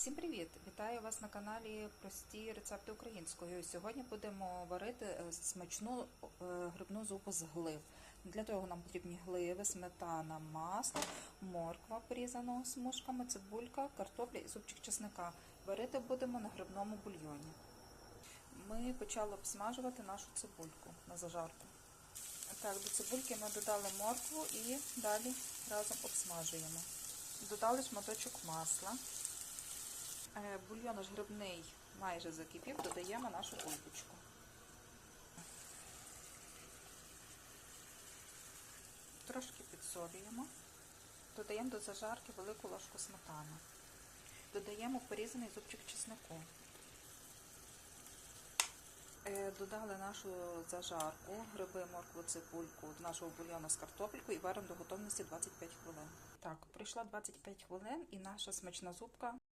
Всім привіт! Вітаю вас на каналі Прості рецепти українською. Сьогодні будемо варити е, смачну е, грибну зупу з глив. Для того нам потрібні гливи, сметана, масло, морква порізана смужками, цибулька, картопля і зубчик чесника. Варити будемо на грибному бульйоні. Ми почали обсмажувати нашу цибульку на зажарку. Так, до цибульки ми додали моркву і далі разом обсмажуємо. Додали шматочок масла. Е, Бульйон наш грибний майже закипів, додаємо нашу бульбочку. Трошки підсолюємо. Додаємо до зажарки велику ложку сметани. Додаємо порізаний зубчик чеснику. Е, Додали нашу зажарку, гриби, моркву, цибульку до нашого бульйону з картопелькою і варимо до готовності 25 хвилин. Так, пройшло 25 хвилин і наша смачна зубка